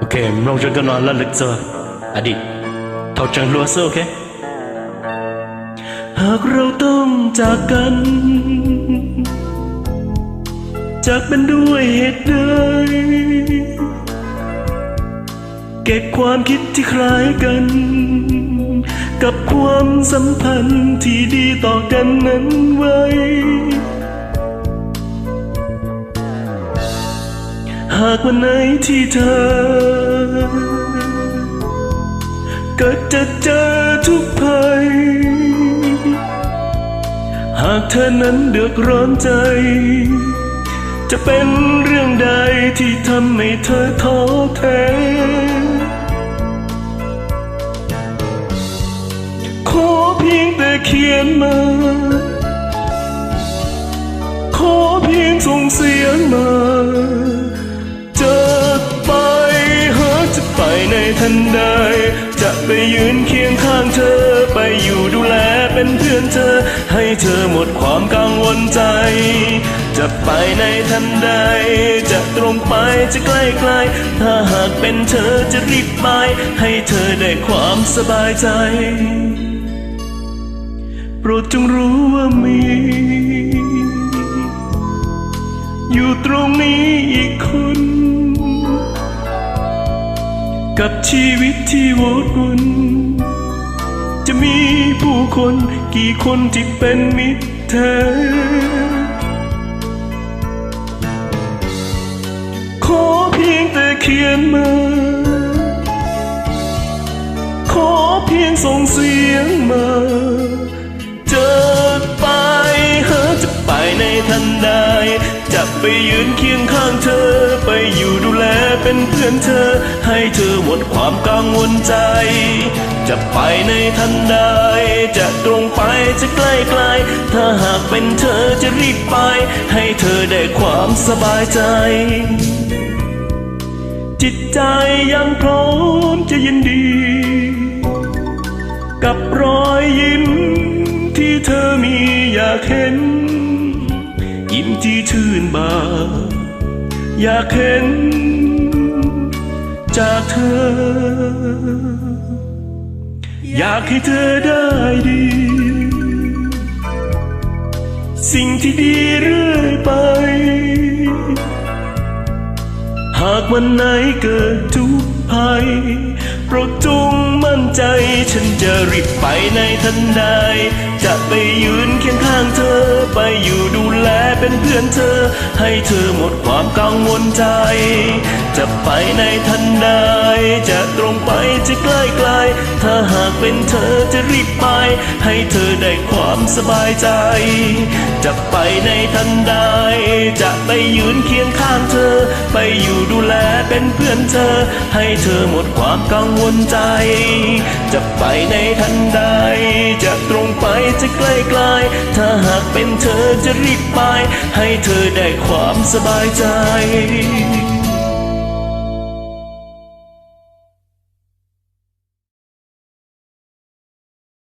Ok, mong cho con là lực giờ. À đi, thao chẳng lúa sơ, ok? หากเราต้องจากกัน จากเป็นด้วยเหตุใดเก็บความคิดที่คล้ายกัน กับความสัมพันธ์ที่ดีต่อกันนั้นไว้ หากวันไหนที่เธอเกิดจะเจอทุกภัย หากเธอนั้นเดือดร้อนใจ จะเป็นเรื่องใดที่ทำให้เธอท้อแท้ขอเพียงแต่เขียนมาขอเพียงส่งเสียงมา ทันใดจะไปยืนเคียงข้างเธอ ไปอยู่ดูแลเป็นเพื่อนเธอ ให้เธอหมดความกังวลใจ จะไปในทันใด จะตรงไปจะใกล้ไกลถ้าหากเป็นเธอจะรีบไป ให้เธอได้ความสบายใจ โปรดจงรู้ว่ามี อยู่ตรงนี้อีกคน กับชีวิตที่โวดวนจะมีผู้คนกี่คนที่เป็นมิตรแท้ขอเพียงแต่เขียนมา ขอเพียงส่งเสียงมาจะไปหาจะไปในทันใด จะไปยืนเคียงข้างเธอ ไปอยู่ดูแลเป็นเพื่อนเธอ ให้เธอหมดความกังวลใจ จะไปในทันใด จะตรงไปจะใกล้ไกล ถ้าหากเป็นเธอจะรีบไป ให้เธอได้ความสบายใจ จิตใจยังพร้อมจะยินดี กับรอยยิ้มที่เธอมีอยากเห็น ที่ชื่นบาอยากเห็นจากเธอ อยากให้เธอได้ดี สิ่งที่ดีเรื่อยไป หากวันไหนเกิดทุกภัยโปรดจง มั่นใจ ฉันจะรีบไปในทันใด จะไปยืนเคียงข้างเธอ ไปอยู่ดูแลเป็นเพื่อนเธอ ให้เธอหมดความกังวลใจ จะไปในทันใด จะตรงไปจะใกล้ไกล ถ้าหากเป็นเธอจะรีบไป ให้เธอได้ความสบายใจ จะไปในทันใด จะไปยืนเคียงข้างเธอ ไปอยู่ดูแลเป็นเพื่อนเธอ ให้เธอหมดความกังวลใจจะไปในทันใด จะตรงไปจะใกล้ไกลถ้าหากเป็นเธอจะรีบไป ให้เธอได้ความสบายใจ